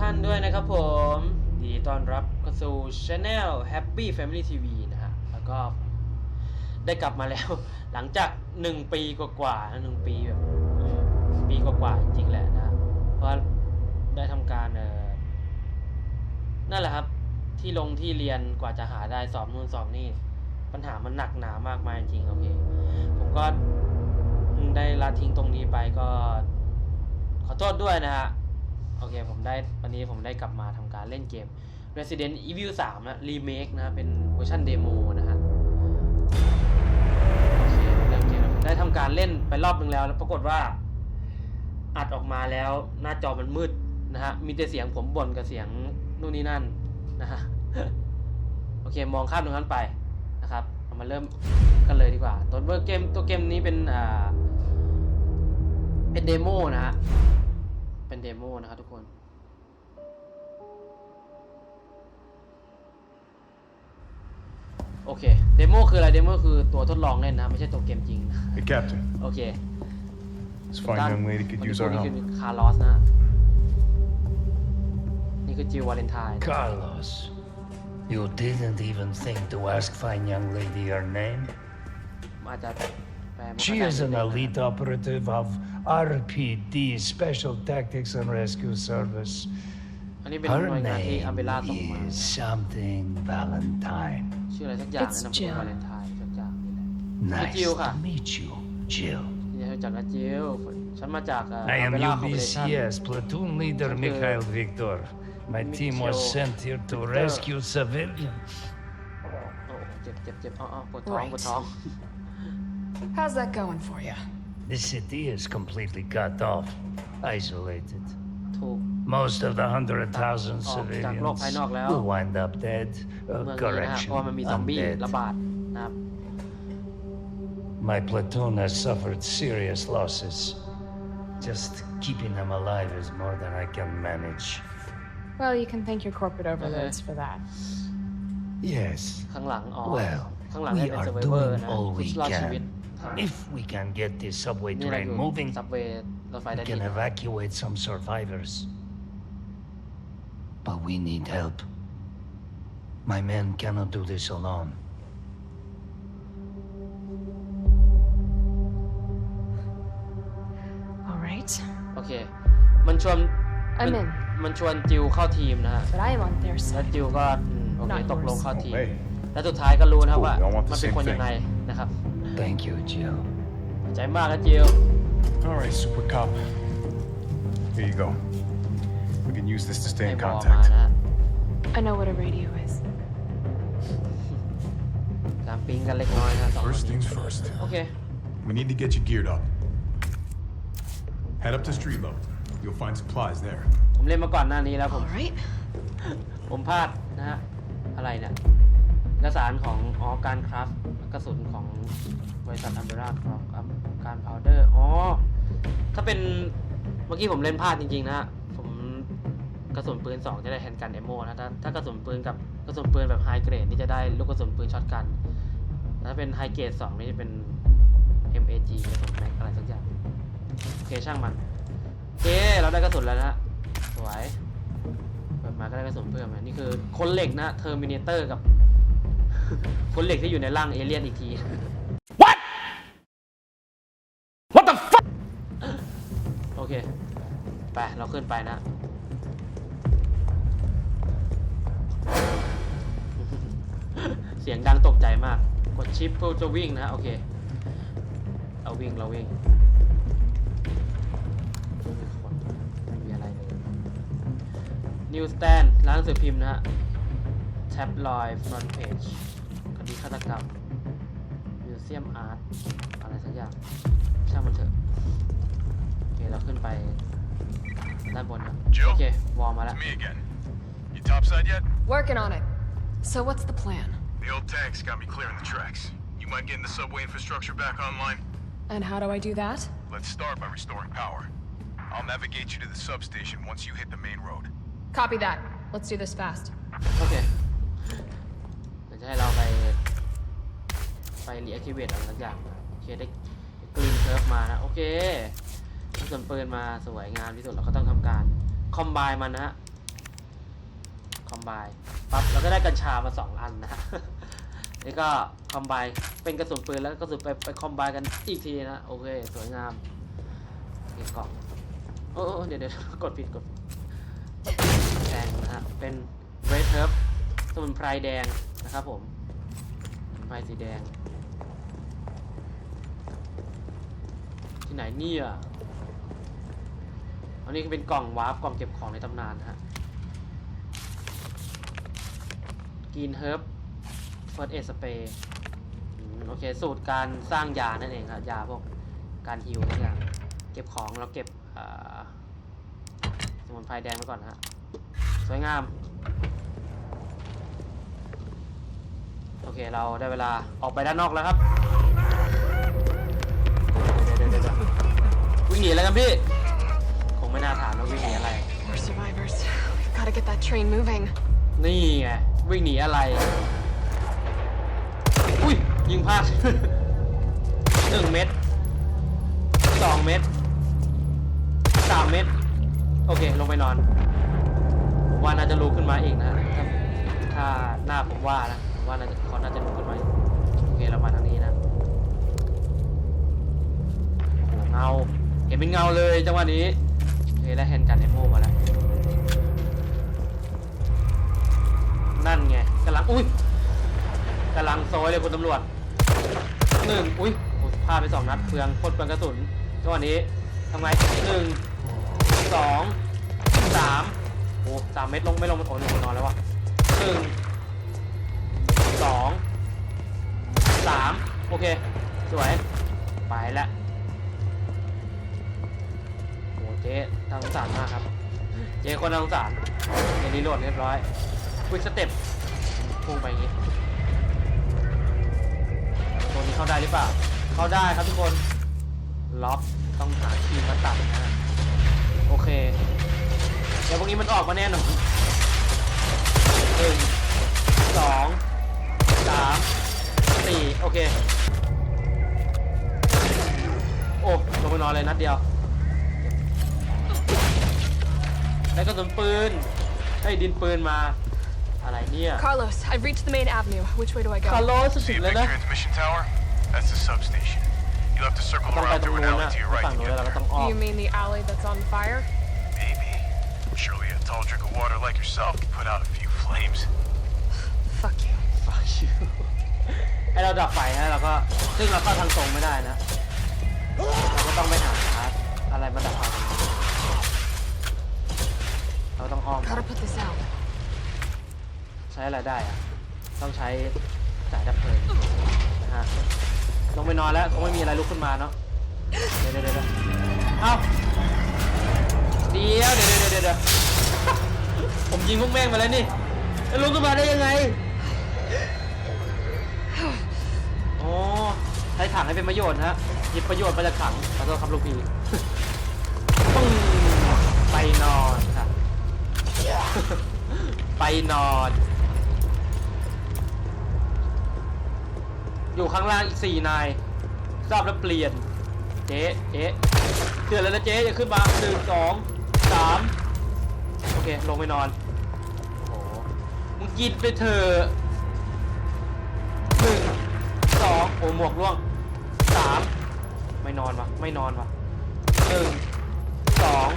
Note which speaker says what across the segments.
Speaker 1: ท่านด้วยนะครับผม ดีต้อนรับเข้าสู่ Channel Happy Family TV นะฮะ แล้วก็ได้กลับมาแล้ว หลังจากหนึ่งปีกว่าๆนะหนึ่งปีแบบปีกว่าๆจริงๆแหละนะ เพราะได้ทำการเออนั่นแหละครับ ที่ลงที่เรียนกว่าจะหาได้สอบนู่นสอบนี่ ปัญหามันหนักหนามากมายจริงๆโอเค ผมก็ได้ละทิ้งตรงนี้ไปก็ ขอโทษด้วยนะฮะ โอเคผมได้วันนี้ผมได้กลับมาทำการเล่นเกม Resident Evil 3 นะรีเมคนะ เป็นเวอร์ชันเดโมนะฮะโอเคเริ่มเกมผมได้ทำการเล่นไปรอบนึงแล้วแล้วปรากฏว่า อัดออกมาแล้วหน้าจอมันมืดนะฮะ มีแต่เสียงผมบ่นกับเสียงนู่นนี่นั่นนะฮะ โอเค มองข้ามตรงนั้นไปนะครับเรามาเริ่มกันเลยดีกว่า ตัวเบอร์เกมตัวเกมนี้เป็นอ่าเป็นเดโมนะฮะ เป็นเดโมนะครับทุกคน โอเค เดโมคืออะไร เดโมคือตัวทดลองเล่นนะ ไม่ใช่ตัวเกมจริง
Speaker 2: Hey, Captain.
Speaker 1: โอเค
Speaker 2: This fine young lady could
Speaker 1: คนที่
Speaker 2: use
Speaker 1: พูด
Speaker 2: our
Speaker 1: นี่คือ
Speaker 2: help.
Speaker 1: คาร์ลอสนะ นี่คือจิววาเลนไทน์
Speaker 3: Carlos, you didn't even think to ask fine young lady her name?
Speaker 1: อาจจะแปลไม่
Speaker 3: She
Speaker 1: เข้า
Speaker 3: is
Speaker 1: ใจ
Speaker 3: an
Speaker 1: นิดนึงนะ
Speaker 3: elite operative of RPD, Special Tactics and Rescue Service. Her name is something Valentine.
Speaker 4: It's Jill.
Speaker 3: Nice to meet you, Jill. I am UBCS platoon leader Mikhail Viktor. My team was sent here to rescue civilians.
Speaker 4: Right. How's that going for you?
Speaker 3: The city is completely cut off, isolated.
Speaker 1: ถูก
Speaker 3: Most of the hundred thousand
Speaker 1: Oh,จาก
Speaker 3: civilians
Speaker 1: โลกภายนอกแล้ว
Speaker 3: will wind up dead.
Speaker 1: เมื
Speaker 3: Uh,
Speaker 1: องนี้นะฮะ
Speaker 3: correction,
Speaker 1: เพราะว่ามันมีซอมบี้
Speaker 3: undead.
Speaker 1: ระบาดนะครับ
Speaker 3: My platoon has suffered serious losses. Just keeping them alive is more than I can manage.
Speaker 4: Well, you can thank your corporate overlords for that.
Speaker 3: Yes.
Speaker 1: ข้างหลังอ๋อ
Speaker 3: Well,
Speaker 1: ข้างหลัง
Speaker 3: we
Speaker 1: เนี่ยเป็น
Speaker 3: are
Speaker 1: เซอร์ไวเวอร์
Speaker 3: doing
Speaker 1: นะ
Speaker 3: all
Speaker 1: ผู้
Speaker 3: we
Speaker 1: รอดชีวิต
Speaker 3: can. If we can get this subway
Speaker 1: นี่เราอ
Speaker 3: train
Speaker 1: ยู่
Speaker 3: moving,
Speaker 1: ซับเวย์รถไฟ
Speaker 3: we
Speaker 1: ใต้ดิ
Speaker 3: can
Speaker 1: น
Speaker 3: evacuate some survivors. But we need help. My men cannot do this alone.
Speaker 4: All right.
Speaker 1: โอเค มันชวน
Speaker 4: I'm
Speaker 1: มัน
Speaker 4: in.
Speaker 1: มันชวนจิวเข้าทีมนะฮะ
Speaker 4: But I am on their
Speaker 1: แล้ว
Speaker 4: side.
Speaker 1: จิวก็อืมโอเค
Speaker 4: Not
Speaker 1: ตกลง
Speaker 4: yours.
Speaker 1: เข้าทีม
Speaker 2: Hey.
Speaker 1: แล้วสุดท้ายก็รู้นะครับ
Speaker 2: Cool,
Speaker 1: ว่า
Speaker 2: I want the
Speaker 1: มันเป็น
Speaker 2: same
Speaker 1: คน
Speaker 2: thing.
Speaker 1: ยังไงนะครับ
Speaker 3: Thank you, Jill.
Speaker 1: ขอบใจมากนะจิว
Speaker 2: All right, super cop. Here you go. We can use this to stay
Speaker 1: ให้
Speaker 2: in
Speaker 1: บอมา
Speaker 2: contact.
Speaker 1: นะฮะ
Speaker 4: I know what a radio is.
Speaker 1: การปิ๊งกันเล็กน้อยนะสองคน
Speaker 2: First
Speaker 1: นี้
Speaker 2: things first.
Speaker 1: โอเค
Speaker 2: We need to get you geared up. Head up to street level. You'll find supplies there.
Speaker 1: ผมเล่นมาก่อนหน้านี้แล้วผม
Speaker 4: All right.
Speaker 1: ผมพลาดนะฮะ อะไรเนี่ย เอกสารของอ๋อการคราฟกระสุนของบริษัทอัมเบราครอฟการพาวเดอร์อ๋อถ้าเป็นเมื่อกี้ผมเล่นพลาดจริง ๆ นะผมกระสุนปืน 2 จะได้แฮนด์กันเดโมนะถ้าถ้ากระสุนปืนกับกระสุนปืนแบบไฮเกรดนี่จะได้ลูกกระสุนปืนช็อตกันถ้าเป็นไฮเกรด2นี่จะเป็น MAG กระสุนแม็กอะไรสักอย่างโอเคช่างมันโอเคเราได้กระสุนแล้วนะฮะสวยเปิดมาก็ได้กระสุนเพิ่มนะนี่คือคนเหล็กนะเทอร์มินเตอร์กับ คนเหล็กที่อยู่ในร่างเอเลี่ยนอีกที What What the fuck โอเค ไป เราขึ้นไปนะ เสียงดังตกใจมาก กดชิปเพื่อจะวิ่งนะ โอเค เราวิ่ง เราวิ่งไม่มีอะไรเลยนิวสแตนร้านหนังสือพิมพ์นะฮะแท็บลอยฟรอนต์เพจคดีฆาต กรรม มิวเซียมอาร์ต อะไรสักอย่าง ช่างมันเถอะ โอเค เราขึ้นไป ด้านบนนะ
Speaker 2: Jill?
Speaker 1: โอเค วอลมาแล้ว
Speaker 2: It's me again. You topside yet?
Speaker 4: Working on it. So what's the plan?
Speaker 2: The old tanks got me clearing the tracks. You mind getting the subway infrastructure back online?
Speaker 4: And how do I do that?
Speaker 2: Let's start by restoring power. I'll navigate you to the substation once you hit the main road.
Speaker 4: Copy that. Let's do this fast.
Speaker 1: โอเคเดี๋ยวจะให้เราไป ไปรีแอคทีเวตอะไรสักอย่างนะโอเคได้กรีนเคิร์ฟมานะ โอเคกระสุนปืนมาสวยงามที่สุดเราก็ต้องทำการคอมไบมันนะฮะอมไบปั๊บเราก็ได้กัญชามาสองอันนะนี่ก็คอมไบเป็นกระสุนปืนแล้วก็กระสุนไปไปคอมไบกันอีกทีนะโอเคสวยงามเก็บกล่องโอ้โอ้เดี๋ยวเดี๋ยวกดผิดกดแดงนะฮะเป็นเรดเทิร์ฟสมุนไพรแดงนะครับผมสมุนไพรสีแดง ไหนเนี่ยอันนี้ก็เป็นกล่องวาร์ปกล่องเก็บของในตำนานนะฮะกินเฮิร์บเฟิร์สเอสเปย์โอเค สูตรการสร้างยานั่นเองครับยาพวกการฮิวทุกอย่างเก็บของเราเก็บสมุนไพรแดงไว้ก่อนนะฮะสวยงาม โอเคเราได้เวลาออกไปด้านนอกแล้วครับ วิ่งหนีอะไรกันพี่ คงไม่น่าถามว่าวิ่งหนีอะไร
Speaker 4: We're survivors. We've got to get that train moving.
Speaker 1: นี่ไงวิ่งหนีอะไร อุ้ยยิงพลาด หนึ่งเม็ดสองเม็ดสามเม็ดโอเค ลงไปนอนผมว่าน่าจะลุกขึ้นมาอีกนะถ้าถ้าหน้าผมว่านะผมว่าน่าจะเขาน่าจะลุกขึ้นมาอีกโอเคเรามาทางนี้นะโอ้โหเงา เห็นเป็นเงาเลยจังหวะนี้โอเคได้แฮนด์กันเอโมมาแล้ว นั่นไงกำลัง อุ้ยกำลังโซยเลยคุณตำรวจหนึ่งอุ้ยโอ้พลาดไปสองนัดเปลืองโคตรเปลืองกระสุนจังหวะนี้ทำไงหนึ่งสองสามโอ้สามเม็ดลงไม่ลงโอ้หนึ่งนอนแล้ววะหนึ่งสองสามโอเค สวย ไปแล้ว จ๊น่าสงสารมากครับ เจ๊คนน่าสงสารเดี๋ยวนี้โหลดเรียบร้อยควิกสเต็ปพุ่งไปอย่างนี้ตัวนี้เข้าได้หรือเปล่า เข้าได้ครับทุกคน ล็อกต้องหาคีย์มาตัดนะฮะโอเค เดี๋ยวพวกนี้มันออกมาแน่นอนหนึ่งสองสามสี่โอเค โอ้ลงไปนอนเลยนัดเดียว ได้กระสุนปืนได้ดินปืนมา อะไรเนี่ย
Speaker 4: Carlos, I've reached the main avenue. Which way do I
Speaker 1: คาร์
Speaker 4: go?
Speaker 1: โลส
Speaker 5: See
Speaker 1: ถึ
Speaker 5: a
Speaker 1: งแล้ว
Speaker 5: big
Speaker 1: นะ
Speaker 5: transmission tower? That's the substation. You'll have to circle
Speaker 1: ต้องไป
Speaker 5: around
Speaker 1: ตรง
Speaker 5: through
Speaker 1: นู้
Speaker 5: an
Speaker 1: น
Speaker 5: alley
Speaker 1: นะ
Speaker 5: to your
Speaker 1: ไป
Speaker 5: right
Speaker 1: ฝั่ง
Speaker 5: to
Speaker 1: นู้น
Speaker 5: get
Speaker 1: แล้วเราก็
Speaker 5: there.
Speaker 1: ต้องอ้อม
Speaker 4: You mean the alley that's on fire?
Speaker 5: Maybe. Surely a tall drink of water like yourself can put out a few flames.
Speaker 4: Fuck you.
Speaker 1: Fuck you ให้เราดับไฟนะเราก็ซึ่งเราเข้าทางตรงไม่ได้นะ เราก็ต้องไปหาอะไรมาดับไฟตรงนี้เราต้ องอ้อม
Speaker 4: Gotta put this out.
Speaker 1: ใช้อะไรได้อะต้องใช้สายดับเพลิงนะฮะ ลงไปนอนแล้วคงไม่มีอะไรลุกขึ้นมาเนาะ เดี๋ยวเดี๋ยวเดี๋ยวเอ้าเดี๋ยวเดี๋ยวเดี๋ยวเดี๋ยวเดี๋ยว ผมยิงพวกแม่งไปแล้วนี่แล้วลุกขึ้นมาได้ยังไง โอ้ใช้ถังให้เป็นประโยชน์ฮะหยิบประโยชน์มาจากถังขอโทษครับลูกพี่ ไปนอน อยู่ข้างล่างอีกสี่นายทราบแล้วเปลี่ยน เจ๊เจ๊เตือนแล้วนะเจ๊อย่าขึ้นมาหนึ่งสองสามโอเค ลงไปนอนโอ้โหมึงกินไปเถอะหนึ่งสองโอ้หมวกร่วงสามไม่นอนวะไม่นอนวะหนึ่งสอง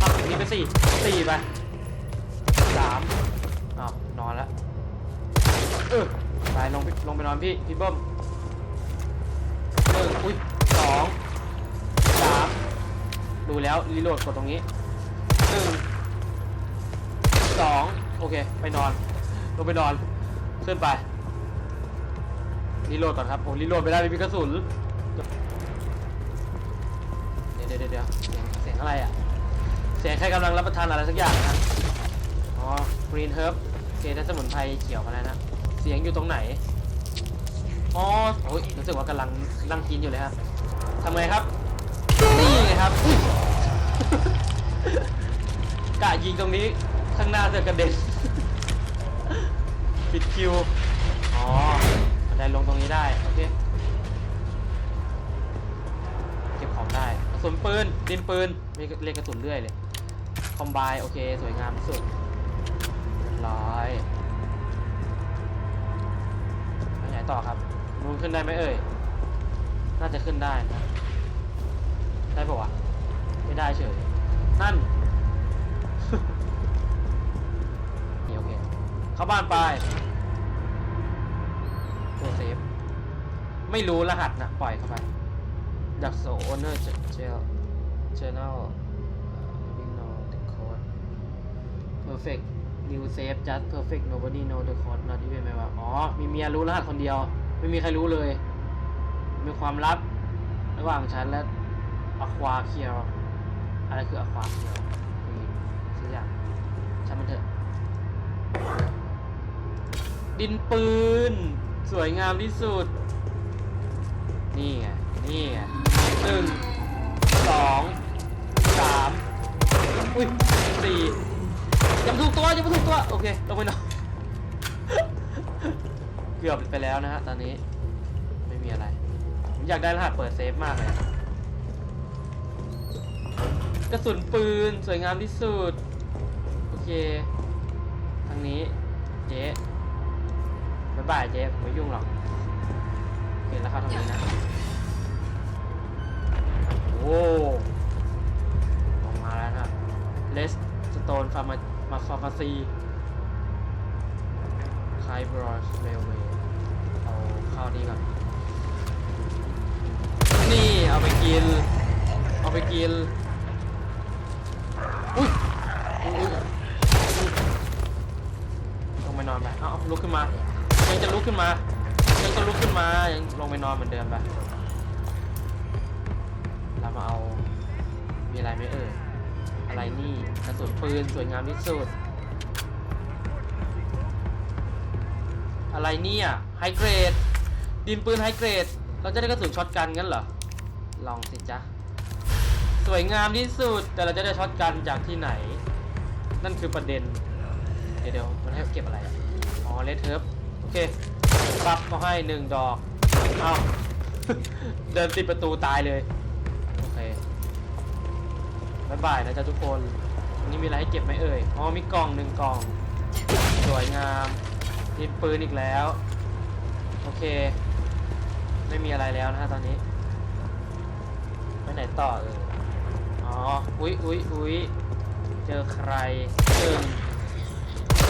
Speaker 1: อะนี่ไปสี่สี่ไป อ้าวนอนแล้วเออไปลงลงไปนอนพี่พี่เบิ้มหนึ่งอุ้ยสองสามดูแล้วรีโหลดกดตรงนี้หนึ่งสองโอเค ไปนอน ลงไปนอนขึ้นไปรีโหลดก่อนครับโอ้รีโหลดไม่ได้ไม่มีกระสุนเดี๋ยวเดี๋ยวเดี๋ยวเสียงเสียงอะไรอะเสียงใครกำลังรับประทานอะไรสักอย่างนะ อ๋อ green herb โอเคได้สมุนไพรเขียวมาแล้วนะ เสียงอยู่ตรงไหน อ๋อโอ้ยรู้สึกว่ากำลังนั่งกินอยู่เลยครับทำไงครับ นี่ไงครับกะยิงตรงนี้ ข้างหน้าเสือกระเด็น ปิดคิว อ๋อได้ลงตรงนี้ได้ โอเค เก็บของได้กระสุนปืนดินปืน มีเรียกกระสุนเรื่อยเลย คอมไบโอเค สวยงามที่สุด ต่อครับลุงขึ้นได้ไหมเอ่ย น่าจะขึ้นได้นะได้ปะวะ ไม่ได้เฉย นั่นนี่โอเค เข้าบ้านไปตัวเซฟ ไม่รู้รหัสนะ ปล่อยเข้าไป ดักโซโอเนอร์เจเจลเจอ n a l we know the code perfect new save just perfect nobody know the code not even ไหมว่าอ๋อ มีเมียรู้รหัสคนเดียว ไม่มีใครรู้เลย มีความลับ ระหว่างฉันและอควาเคียวอะไรคืออควาเคียวนี่สักอย่างช่างมันเถอะ ดินปืน สวยงามที่สุด นี่ไง นี่ไงหนึ่งสองสามอุ้ยสี่ ยังไม่ถูกตัวยังไม่ถูกตัวโอเคลงไปหน่อนเกือบไปแล้วนะฮะตอนนี้ไม่มีอะไร ผมอยากได้รหัสเปิดเซฟมากเลยกระสุนปืนสวยงามที่สุดโอเคทางนี้เจ๊บ๊ายบายเจ๊ผมไม่ยุ่งหรอกโอเคแล้วเข้าทางนี้นะโอ้ออกมาแล้วนะเลสสโตนฟาร์มามาฟาร์มาซีคายบรอชเรลเวย์เอาเข้านี่ก่อน นี่เอาไปกิน เอาไปกิน อุ้ยอุ๊ยอุ๊ยลงไปนอนไปเอาเอาลุกขึ้นมา ยังจะลุกขึ้นมา ยังจะลุกขึ้นมา ยังลงไปนอนเหมือนเดิมไปเรามาเอา มีอะไรไหมเอ่ยอะไรนี่กระสุนปืนสวยงามที่สุด อะไรเนี่ยไฮเกรด ดินปืนไฮเกรด เราจะได้กระสุนช็อตกันงั้นเหรอ ลองสิจ๊ะ สวยงามที่สุด แต่เราจะได้ช็อตกันจากที่ไหน นั่นคือประเด็น เดี๋ยวเดี๋ยวมันให้เก็บอะไร อ๋อเลเทิร์ฟโอเคปั๊บก็ให้หนึ่งดอก เอ้าเดินติดประตูตายเลย โอเคบายบายนะจ๊ะทุกคนวันนี้มีอะไรให้เก็บไหมเอ่ย อ๋อมีกล่องหนึ่งกล่อง สวยงาม ดินปืนอีกแล้ว โอเค ไม่มีอะไรแล้วนะฮะตอนนี้ไปไหนต่อเอออ๋ออุ๊ยอุ๊ยอุ๊ยเจอใครหนึ่ง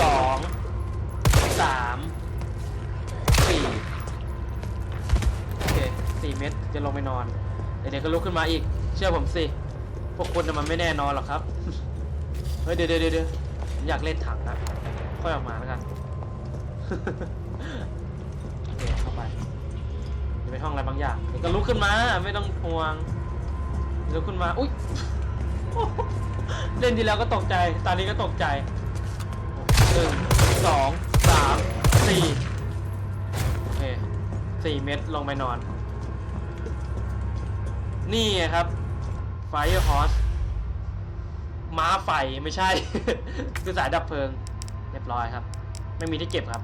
Speaker 1: สองสามสี่โอเคสี่เม็ดจะลงไปนอน เดี๋ยวก็ลุกขึ้นมาอีก เชื่อผมสิ พวกคุณน่ะมันไม่แน่นอนหรอกครับ เฮ้ยเดี๋ยวเดี๋ยวเดี๋ยวผมอยากเล่นถังนะค่อยออกมาแล้วกัน โอเคเข้าไปจะไปห้องอะไรบางอย่างเดี๋ยวก็ลุกขึ้นมา ไม่ต้องห่วงลุกขึ้นมา อุ้ย เล่นทีแล้วก็ตกใจ ตอนนี้ก็ตกใจหนึ่งสองสามสี่โอเคสี่เม็ดลงไปนอน นี่ครับ Fire Horse ม้าไฟไม่ใช่ คือสายดับเพลิง เรียบร้อยครับ ไม่มีที่เก็บครับ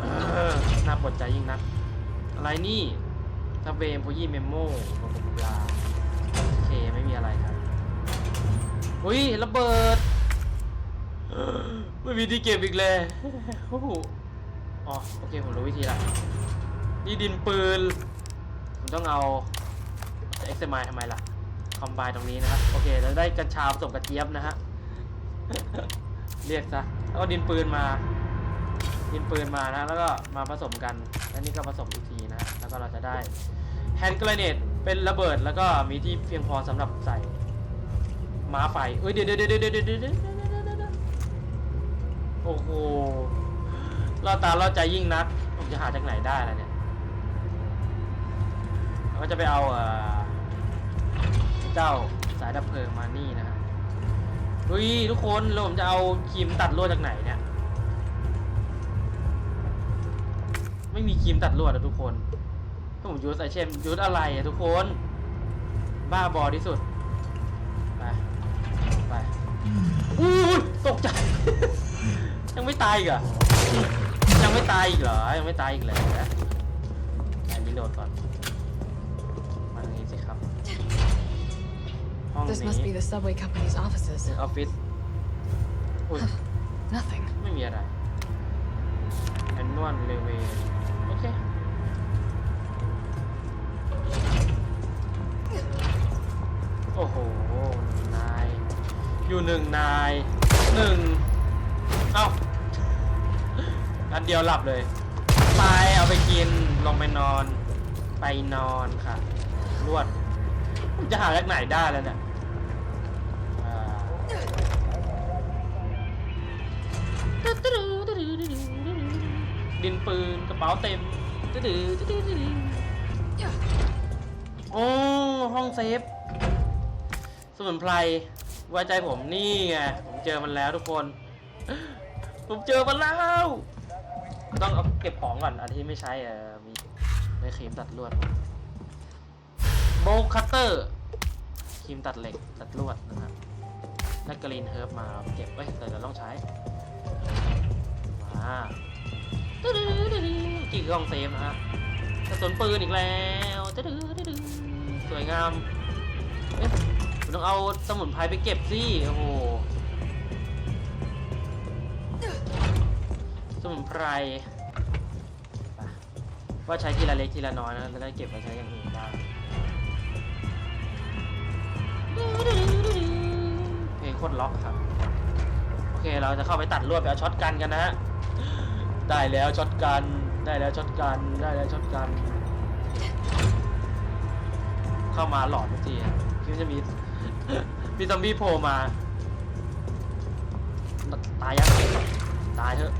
Speaker 1: เออน่าปวดใจยิ่งนัก อะไรนี่ทับเวมโพยี่เมมโม่บลาบลาโอเคไม่มีอะไรครับอุ้ยระเบิดไม่มีที่เก็บอีกเลยโอ้โหอ๋อโอเคผมรู้วิธีละนี่ดินปืนผมต้องเอาเอ็กซ์ไมทำไมล่ะคอมไบตรงนี้นะครับโอเคเราได้กัญชาผสมกระเจี๊ยบนะฮะเรียกซะแล้วก็ดินปืนมา ดินปืนมานะ แล้วก็มาผสมกัน แล้วนี่ก็ผสมอีกทีนะ แล้วก็เราจะได้แฮนด์กรเนตเป็นระเบิดแล้วก็มีที่เพียงพอสำหรับใส่ม้าไฟเอ้ยเดี๋ยวเดี๋ยวเดี๋ยวเดี๋ยวเดี๋ยวเดี๋ยวเดี๋ยวโอ้โหล่อตาล่อใจยิ่งนักผมจะหาจากไหนได้ล่ะเนี่ยเราก็จะไปเอาเจ้าสายดับเพลิงมานี่นะฮะเฮ้ยทุกคนแล้วผมจะเอาครีมตัดลวดจากไหนเนี่ย ม่มีครีมตัดลวดอะทุกคนถ้าผมยูสไอเชมยูสอะไรอะทุกคน บ้าบอที่สุด ไป ไปอุ้ยตกใจ ยังไม่ตายอีกเหรอยังไม่ตายอีกเหรอ ยังไม่ตายอีกเหรอนะไหนรีโหลดก่อนมาตรงนี้สิครับ ห้อง
Speaker 4: This
Speaker 1: นี้
Speaker 4: must be the subway company's offices.
Speaker 1: ออฟฟิศอุ้ย
Speaker 4: Nothing.
Speaker 1: ไม่มีอะไรแอนนวลเลเวโโอ้โหนาย อยู่หนึ่งนายหนึ่งเอ้านัดเดียวหลับเลย ไปเอาไปกิน ลงไปนอน ไปนอนค่ะ รวดผมจะหาจากไหนได้แล้วเนี่ยดินปืนกระเป๋าเต็มโอ้ห้องเซฟ สมุนไพรไว้ใจผมนี่ไงผมเจอมันแล้วทุกคน ผมเจอมันแล้ว ต้องเอาเก็บของก่อนอันที่ไม่ใช้เออมีในครีมตัดลวดโบคัตเตอร์ครีมตัดเหล็กตัดลวดนะครับและกรีนเฮิร์บมาเราเก็บไว้แต่เราต้องใช้มากี่กล้องเซฟนะฮะกระสุนปืนอีกแล้วสวยงามเอ๊ะผม ต้องเอาสมุนไพรไปเก็บสิ โอ้โห สมุนไพร ว่าใช้ทีละเล็กทีละน้อยนะจะได้เก็บไปใช้อย่างอื่นบ้างเพลงโคตรล็อกครับ โอเคเราจะเข้าไปตัดลวดไปเอาช็อตกันกันนะฮะ ได้แล้วช็อตกัน ได้แล้วช็อตกัน ได้แล้วช็อตกัน เข้ามาหลอดทุกทีคิดว่าจะมี มีซอมบี้โผล่มา ตายยังตายเถอะ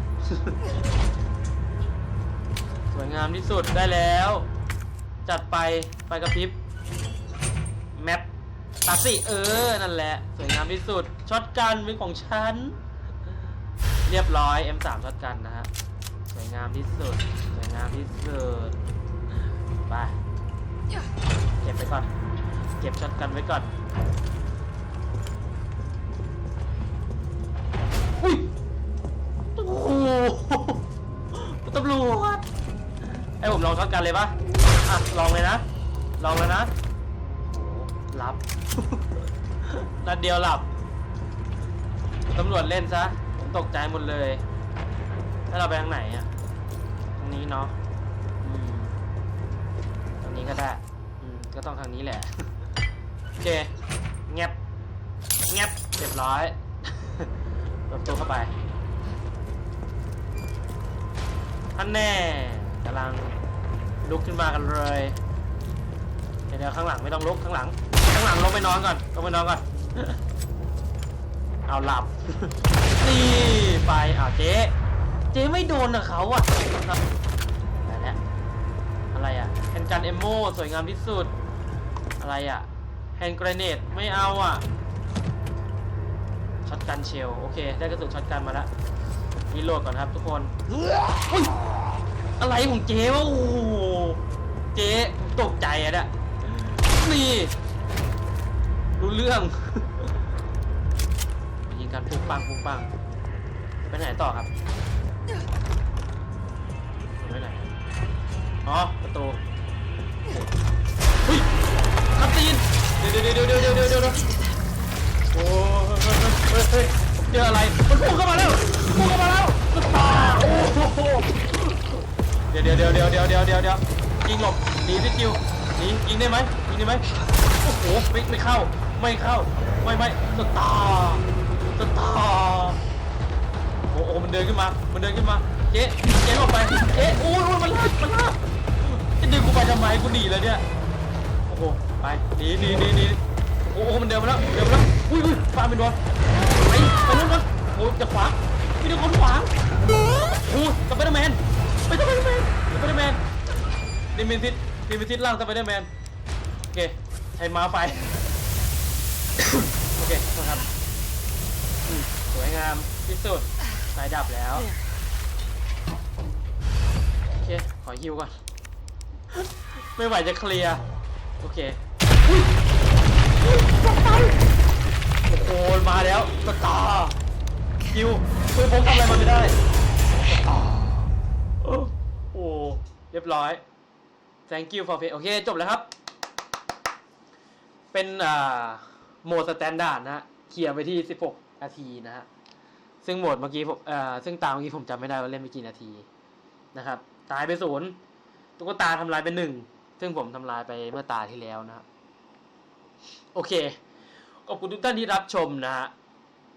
Speaker 1: สวยงามที่สุดได้แล้ว จัดไปไปกระพริบแมปตัดสิเออ นั่นแหละ สวยงามที่สุดช็อตกันเป็นของฉัน เรียบร้อย M3 ช็อตกันนะฮะสวยงามที่สุดสวยงามที่สุดไปเก็บไปก่อน เก็บช็อตกันไว้ก่อน อุ้ยโอ้โหตำรวจให้ผมลองช็อตกันเลยปะอะลองเลยนะ ลองเลยนะโอ้โหหลับนัดเดียวหลับตำรวจเล่นซะผมตกใจหมดเลยถ้าเราไปทางไหนอะทางนี้เนาะทางนี้ก็ได้ก็ต้องทางนี้แหละโอเคเงียบเงียบเรียบร้อย เปิดประตูเข้าไปท่านแน่กำลังลุกขึ้นมากันเลยเดี๋ยวข้างหลังไม่ต้องลุกข้างหลัง ข้างหลังลงไปนอนก่อนลงไปนอนก่อน เอาหลับนี่ไปอ้าวเจ๊เจ๊ไม่โดนกับเขาอะอะไรเนี่ยอะไรอะแฮนกันเอมโมสวยงามที่สุด อะไรอะแฮนกรเนตไม่เอาอะ ช็อตกันเชลโอเค ได้กระสุนช็อตกันมาล้วรีโหลดก่อนครับทุกคนอุ๊ยอะไรของเจ๊วะโอ้เจ๊ตกใจอะเนี่ยนี่รู้เรื่องยิงกันปุ้งปังปุ้งปังไปไหนต่อครับไปไหนอ๋อประตูเฮ้ยคัตตีนเดี๋ยวเดี๋ยวเดี๋ยวเดี๋ยวเดี๋ยว อ้เฮ้ยเฮ้ยเฮ้ยผมเจออะไร มันพุ่งเข้ามาแล้วพุ่งเข้ามาแล้วตาโอ้โหเดี๋ยวเดี๋ยวเดี๋ยวเดี๋ยวเดี๋ยวเดี๋ยวเดี๋ยวเดี๋ยวยิงหลบหนีพี่คิวหนียิงได้ไหมยิงได้ไหมโอ้โหไม่ไม่เข้า ไม่เข้า ไม่ไม่สตาร์สตาร์โอ้โหมันเดินขึ้นมา มันเดินขึ้นมา เจ๊เจ๊หลบไป เจ๊โอ้โอ้ยมันลากมันลากจะดึงกูไปทำไมกูหนีแล้วเนี่ย โอ้โห ไป หนีหนีหนีหนีโอ้โห มันเดินมาแล้ว เดินมาแล้ว อุ้ยอุ้ยฟาเป็นโดนไปไปนู่นนะโอ้ยจะขวางมีแต่คนขวางโอ้ยสไปเดอร์แมนไปสไปเดอร์แมนสไปเดอร์แมนนี่มีทิศนี่มีทิศล่างสไปเดอร์แมนโอเคใช้ม้าไฟโอเคนะครับสวยงามที่สุดสายดับแล้วโอเคขอฮิวก่อนไม่ไหวจะเคลียร์โอเคอุ๊ยอุ๊ยตกใจ โอ้มาแล้วสตาร์คิวคือผมทำอะไรมันไม่ได้สตาร์โอ้โหเรียบร้อย thank you for play โอเค จบแล้วครับ เป็นอ่าโหมดสแตนดาร์ดนะฮะเคลียร์ไปที่ 16 นาทีนะฮะ ซึ่งโหมดเมื่อกี้ผมเอ่อซึ่งตามเมื่อกี้ผมจำไม่ได้ว่าเล่นไปกี่นาทีนะครับ ตายไปศูนย์ตุ๊กตาทำลายไปหนึ่ง ซึ่งผมทำลายไปเมื่อตาที่แล้วนะครับ โอเค ขอบคุณทุกท่านที่รับชมนะฮะ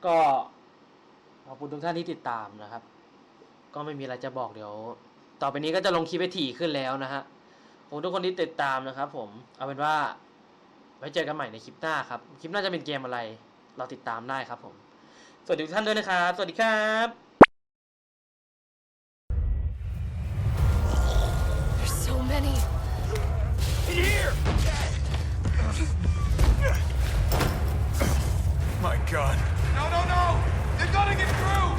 Speaker 1: ก็ขอบคุณทุกท่านที่ติดตามนะครับ ก็ไม่มีอะไรจะบอกเดี๋ยว ต่อไปนี้ก็จะลงคลิปไปถี่ขึ้นแล้วนะฮะขอบคุณทุกคนที่ติดตามนะครับ ผมเอาเป็นว่าไว้เจอกันใหม่ในคลิปหน้าครับ คลิปหน้าจะเป็นเกมอะไร เราติดตามได้ครับผม สวัสดีทุกท่านด้วยนะครับ สวัสดีครับ
Speaker 4: There's so many.
Speaker 5: My god. No, no, no! They're gonna get through!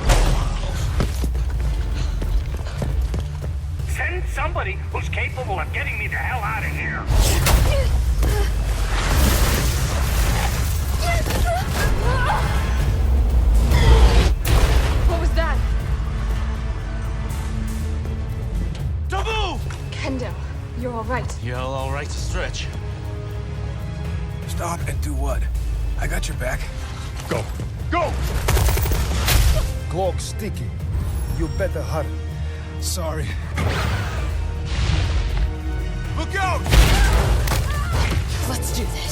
Speaker 6: Send somebody who's capable of getting me the hell out of here.
Speaker 4: What was that?
Speaker 5: Taboo!
Speaker 4: Kendo, you're all right.
Speaker 5: Yell all right to stretch. Stop and do what? I got your back. Go. Go!
Speaker 7: Cloak sticky. You better hurry.
Speaker 5: Sorry. Look out!
Speaker 4: Let's do this.